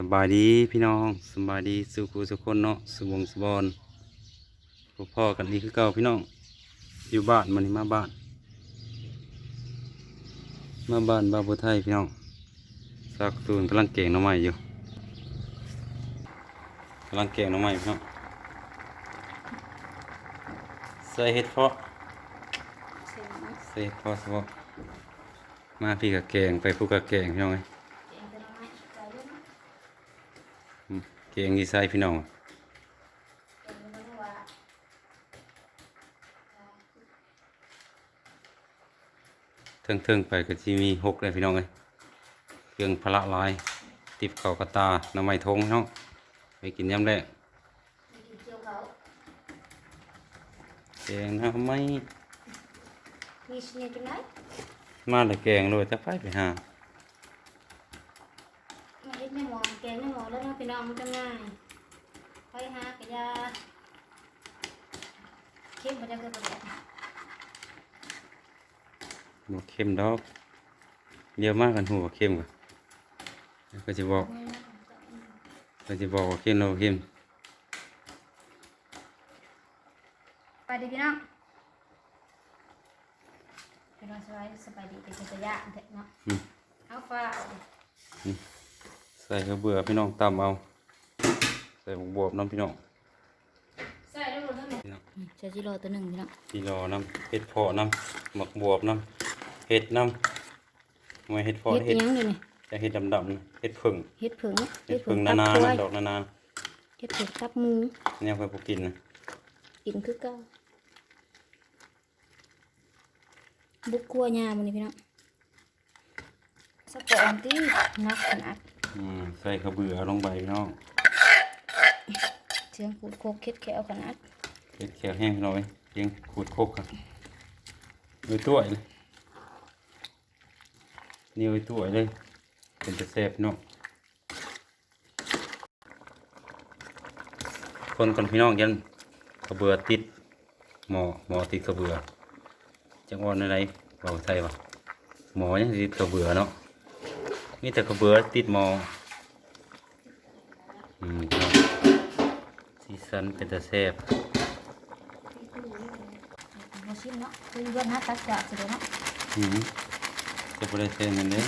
สบายดีพี่น้องสบายดีสุขุสุขคนเนาะสุวงสบอนพบพ่อกันดีคือเก่าพี่น้องอยู่บ้านมันนี้มาบ้าน มาบ้านบาวบัวไทยพี่น้องสักตูนกำลังเก่งหน้องใหม่อยู่กำลังเก่งหน้องใหม่พี่น้องใส่เห็ดเพาะใส่เห็ดเพาะเฉพาะมาพี่กับแกงไปผู้กับแกงพี่น้องเอ้ย อืมเก่งดีไซน์พี่น้องเทิงเทิงๆไปก็ที่มีหกเลยพี่น้องเลยเครื่องพละลายติบเข่ากระตาหน้ำไม้ทงพี่น้องไปกินยำแรกแกงหน้ำไม้มีชนิดไหนมาเลยแกงเลยจะไปไปหามาเฮ็ ดในหมอแกงในหมอแล้วเนาะพี่น้องมันจะง่ายไปหากระยาเข้มมันจะเกิดประโยชน์บวเข้มดอกเยอะมากกันหัวเข้มกันก็จะบอกก็จะบอกว่าเข้มเราเข้มไปดิพี่น้องพี่น้องสบายสบายดีเป็นกระยะเถอะเนาะอืมเอาฟ้าเอา ใส่กระเบือพี่น้องตำเอา ใส่หมกบวบน้ำพี่น้องใส่ได้หมดทั้งหมดพี่น้องใส่จิโร่ตัวหนึ่งพี่น้องพี่รอน้ำเห็ดเพาะน้ำหมกบวบน้ำเห็ดน้ำไม่เห็ดเพาะเฮ็ดเห็ดอิหยังนี่นี่จะเห็ดดำๆนี่เห็ดผึ่งเฮ็ดผึ่งเห็ดผึ่งนาตับนากล้วยๆดอกนานาเฮ็ดผึ่งตับหมูๆเนี่ยเพื่อนพวกกินนะกินคือเก่าบุกกลัวยามันนี่พี่น้องสะกอนที่นักขนาดอืม ใส่กระเบือลงไปพี่น้องเสียงขูดโคกเค็ดแขวขนาดเห็ดแขวแห้งพี่น้องเอ้ยเพียงขูดโคกครับด้วยถ้วยเลยนี่ด้วยถ้วยเลย เป็นจะแซ่บพี่น้องคนก่อนพี่น้องยันกระเบือติดหมอหมอติดกระเบือจังหวัดอะไรเราไทยวะหมอยังติดกระเบือเนาะ มีแต่กระเบือติดหมออืมพี่น้องสีสันเป็นจะแซ่บมาชิมเนาะคือเพื่อนฮะตักจะสิเดี๋ยวเนาะอืมจะไปได้เส้นนั่นเด้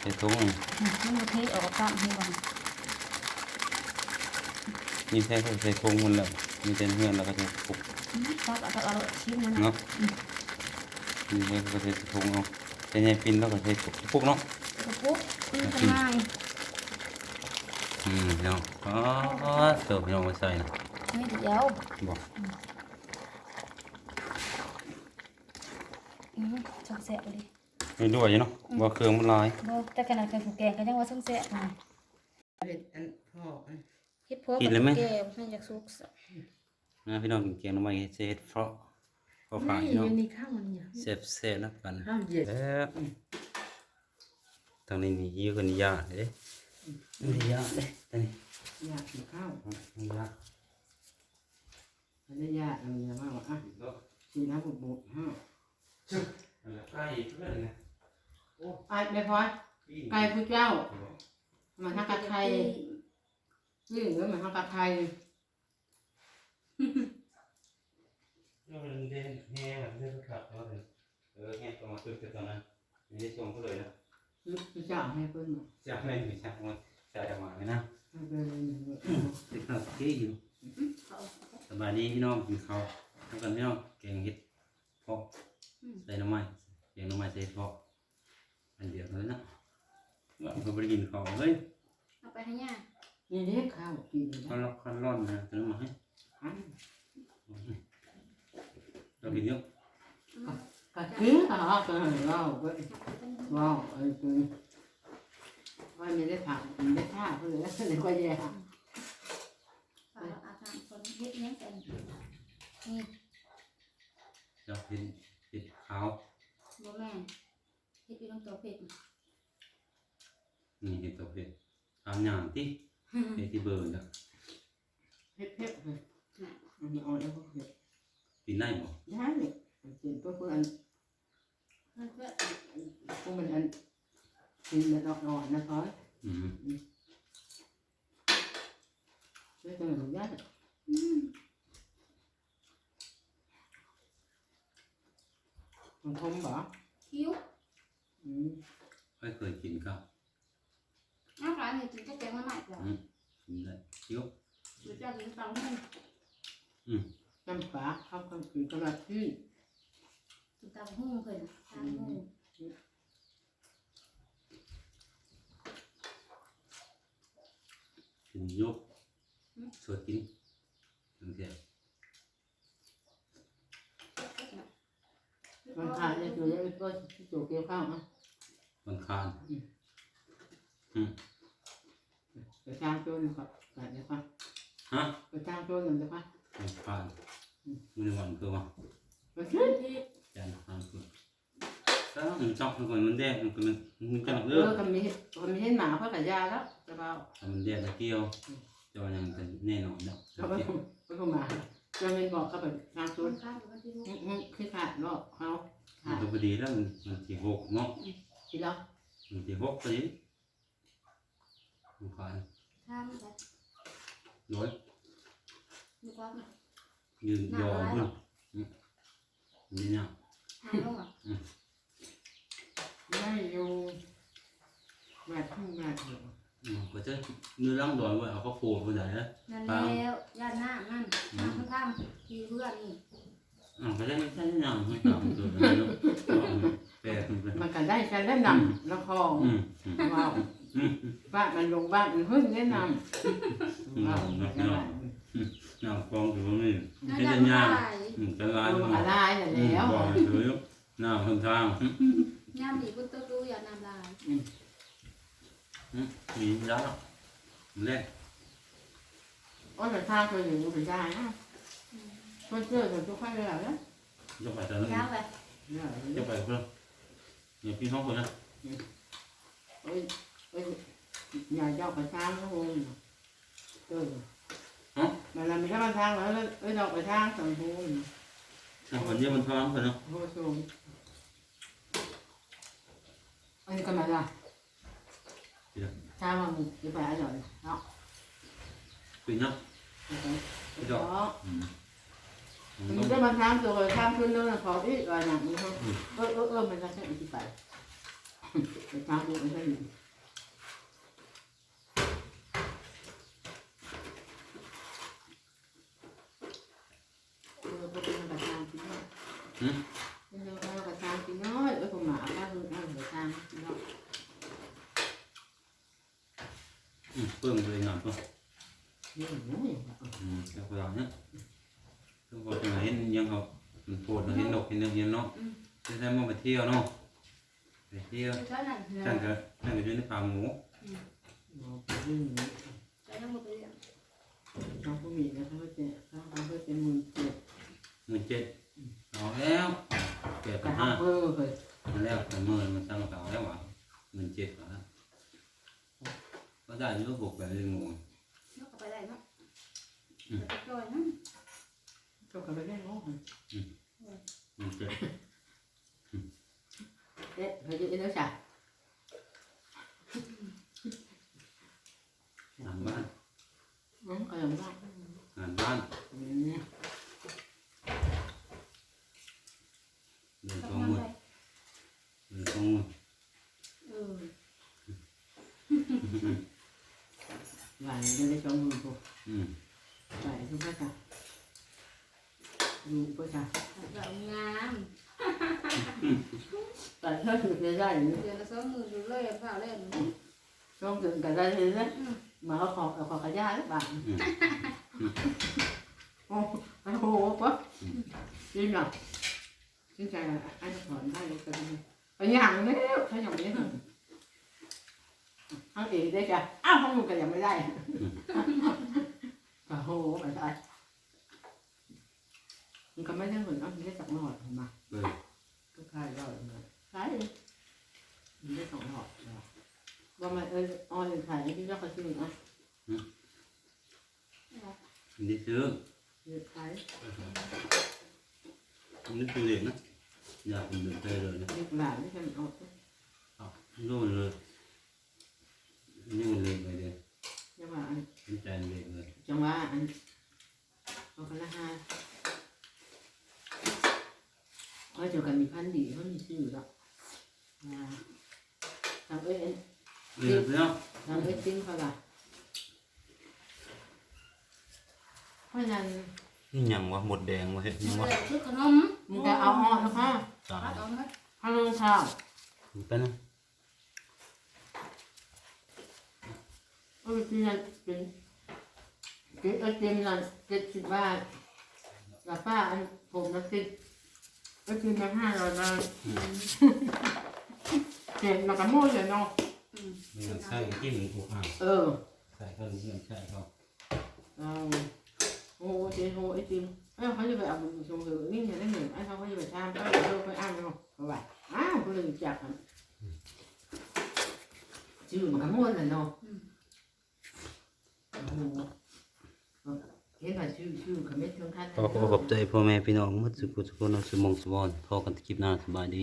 ใส่ถุงนี่อืมมันบ่เทออกตามให้บ่มีใส่เข้าใส่ถุงมันแล้วมีแต่เฮือนแล้วก็จะปลุกอืมตักเอาตักเอาชิมมันเนาะเนาะมีใส่เข้าใส่ถุงเอาแต่ใหญ่ปินแล้วก็ใส่ถุงปุกเนาะ กระปุกคือขนายอืมเนาะอ๋อเติมพี่น้องมาใส่นะนี่เดียวบอกอืมช่างแสะเลยไม่ด้วยอยู่เนาะบ่เครื่องมันลายบ่แต่ขนาดเคยผูกแกงก็ยังว่าช่างแสะมาเห็ดอันพ่ออันเฮ็ดพวกกับแกงมันอยากสุกสะนะพี่น้องกินเกียงน้ำมันเฮ็ดเพราะเพราะฝากไม่พี่น้องอยู่ในข้าวมันเนี่ยเสพเสพนับกันข้าวเย็ดแซ่บ ทางนี้นี่เยอะกว่านี้ยาเด้นี่ยาเด้ตอนนี้ยากินข้าวนี่ยาอันนี้ยาอันนี้มากว่าอะสีน้ำบุบบุบฮะใกล้เพื่อนนะไอ้ไม่พอไก่ผู้เจ้ามาทักกะไทยนี่เหลือมาทักกะไทยเราเดินแห่แบบเดินขับเราเลยเออแห่ประมาณตึกตอนนั้นไม่ได้ชมเขาเลยนะผู้เจ้าให้เพิ่นมาจากไม่มีช่างมันจะจะมาไหมนะให้เพิ่นติดขับที่อยู่สบายดีพี่น้องกินข้าวทำกันพี่น้องแกงเห็ดเพาะใส่น้ำมันแกงน้ำมันใส่เพาะอันเดียวเลยนะว่าเขาไปกินข้าวเฮ้ยเอาไปให้ย่านี่เด็กข้าวกินเขาล็อกเขาร้อนนะจะมาให้อันเรากินเยอะ กะกินข้าวกันเราก็ว้าวไอ้คือว่าไม่ได้ผักไม่ได้ข้าวเพื่อนเลยก็แย่เอาอาบน้ำคนเฮ็ดอิหยังกันนี่เรากินกินข้าวบ่แม่นเฮ็ดอยู่ตรงตัวเป็ดนี่เห็ดตัวเห็ดทำอย่างที่เห็ดที่เบอร์นะเผ็ดเผ็ดเลยอันนี้เอาแล้วก็เผ็ดกินได้บ่ ได้เลยกินตัวเพื่อน มันก็ พวกมันอันกินมันอ่อนๆนะครับ อืม ไม่ต้องหนุนได้ อืม มันคมบ่ คิ้ว อืม ไม่เคยกินครับน้ำปลาเนี่ยกินจะแกงมาใหม่จ้ะกินได้เคี้ยวหรือจะกินตังหูน้ำปลาเข้ากันคือกระดาษที่กินตังหูเคยนะตังหูกินยกสวดกินถึงเสียมันขาดจะอยู่แล้วก็จุกเกี่ยวข้าวอะ วันคานไปจ้างโจรครับแบบนี้ครับฮะไปจ้างโจรหนึ่งนะครับวันคานมือวันคือว่าไปซื้อจานคานคือถ้ามันจับมันก่อนมันแดงมันก็มันมันจับเอเลืออคำนี้คำนี้เห็นหมาเขาขายยาแล้วจะเบาถ้ามันแดงตะเกียวจะว่ายังเป็นแน่นอนเนาะเขาไม่ไม่เข้ามาจนเป็นบอกเขาแบบจ้างโจต้รนข้าวมันที่ลูกคือขาดรอบเขามัขานดก็พอดีแล้วมันมันสีหกเนาะ ทีแล้วมันสีหกพอดีมันคานข้าวมันจะร้อยมีความยืนยอมเพื่อนนี่เนี่ยหางลงอะไม่อยู่แบบทุ่งแบบเดียวอืมก็จะเนื้อร่างดอยไว้เอาข้าวโพดไปไหนนะนั่นแล้วย่านหน้านั่นน้ำข้างๆที่เพื่อนนี่ อ่าก็ได้ไม่ใช่ยามไม่ตามตัวนั้นเนาะ แปลกมันเป็นมันก็ได้การได้นำละครอืมอืมว้าวอืมบ้านมันลงบ้านมันเพิ่งแนะนำว้าวน้ำฟองอยู่นี่นั่นแค่ยัจะงยามไงอืมจะลายลงมามาได้แต่แล้วบอกเฉยน้ำข้างทางย่ามดีบนโต๊ะดูอย่าน้ำลายมีแล้วเล่นโอ้ยแต่ทางเคยอยู่ถึงได้นะคนเจอถึงทุกข้างเลยแล้วจะไปตอนนั้นยาวไปจะไปเพื่อ นอย่าพี่น้องคนนะโอ้ยโอ้ย nhà cho phải sang nó hôn từ mà làm sao mà sang nữa ở đâu phải sang tầm hôn คนเดียวมันท้องคนเนาะ hôn xuống anh cầm lại ra sao mà mình chỉ phải rồi đó คุยเนาะ đó อืมมันต้อ mình ง cái mà sang từ rồi sang ขึ้นแล้วขออีกอะไรอย่างนี้ครับเออเออเออมันจะใช่อีกที่ไปไป sang ดู มันใช่อยู่เออก็เป็นกระชางกินน้อยเป็นกระชางกินน้อยเออผมหมาก็คือเอากระชางกินน้อยอืมเพิ่มเลยงานเพิ่มนี่น้อยอืมแล้วก็อย่างเนี้ย ต้องบอกที่ไหนเห็นยังเขามันโปวดเห็นดอกเห็นเนื้อเห็นเนาะจะได้มาไปเที่ยวเนาะไปเที่ยวใช่นั่นท่านก็ท่านก็อยู่ในป่าหมูบอกไปเรื่องนี้ใช่นั่นหมดไปเรื่องน้องผู้มีนะเขาจะเขาเขาจะมือเจ็บหมื่นเจ็ดเอาแล้วแปดกพัระนทั่ห้างเพ้อเลยมันแล้วแต่เมื่อมันตั้งเก่าแล้วว่ะหมื่นเจ็ดแล้วก็ได้เยอะบวกไปเลยงูนกไปได้เนาะไปจอยนะก็กระเด้งโอ้หมื่นเจ็ดเด็ดเขาจะเอ็นแล้วจ้ะงานบ้านน้องก็ยังบ้างงานบ้านเนี่ยเดินกับสองน้ำมือไปเดินสองมือเออหลายจะได้สองมือพออืมหลายทุกภาษา ดูภาษาแบบงามแต่ถ้าถือได้อย่างนี้เดือนละสองมือดูเลยเปล่าเล่นต้องถึงกันได้เลยนะมาเขาขอเขาขอกระยาแล้วบ้างอืมโอ้โอ้โหปะจริงเหรอจริงใจอะอันถอนได้เลยกันไปอย่างแล้วถ้าอย่างนี้ทั้งเอกได้จ้ะอ้าวห้องมึงก็ยังไม่ได้โอ้โหไปได้ มันก็ไม่ได้เหมือนเอามันได้สักหน่อยมาเปิดก็คล้ายเราเลยคล้ายมันได้สองหลอดว่ามันเออออยขายที่เจ้าเขาซื้ออะมันได้ซื้อเยอะขายมันได้ซื้อเด็กนะอยากเป็นเดินไปเลยนะเด็กหลานไม่ใช่มันออกเอานู่นเลยนี่มันเล็กเลยเดียวจังหวะมันใจเล็กเลยจังหวะา เขาจะกันมีพันดีเขามีชื่อและทางเอ้ยเรียบเนาะทางเอ้ยติ้งเขาละเพราะนั้นนี่ยังวะหมดแดงวะเห็นยังวะคือขนมมึงจะเอาห่อนะคะตายฮัลโหลชาวไปนะเออเป็นเป็นเก็นเต็มนั่นเจ็ดสิบบาทแล้วป้าอันผมนะเจ็ด ก็คือมาห้าร้อยบาทเจ็ดมากระโม่เลยเนาะมีเงินใช้กินกูอ่างเออใส่ก็เงินใช้เขาเอาโอ้เจ๊โอ้ไอ้จริงเอ้าเขาจะไปเอาบุญชมเถอะนี่จะได้หนึ่งไอ้เขาเขาจะไปทำก็เลยเลิกไปอ้างเนาะเขาว่าอ้าวเขาเลยจับกันชื่อมันก็ม่วนเลยเนาะโอ้โห เห็นว่าชื่อชื่อเขาไม่ถึงขั้นขอขอบใจพ่อแม่พี่น้องหมดสุขทุกนสุมงสุบอนพอกันคลิปหน้าสบายดี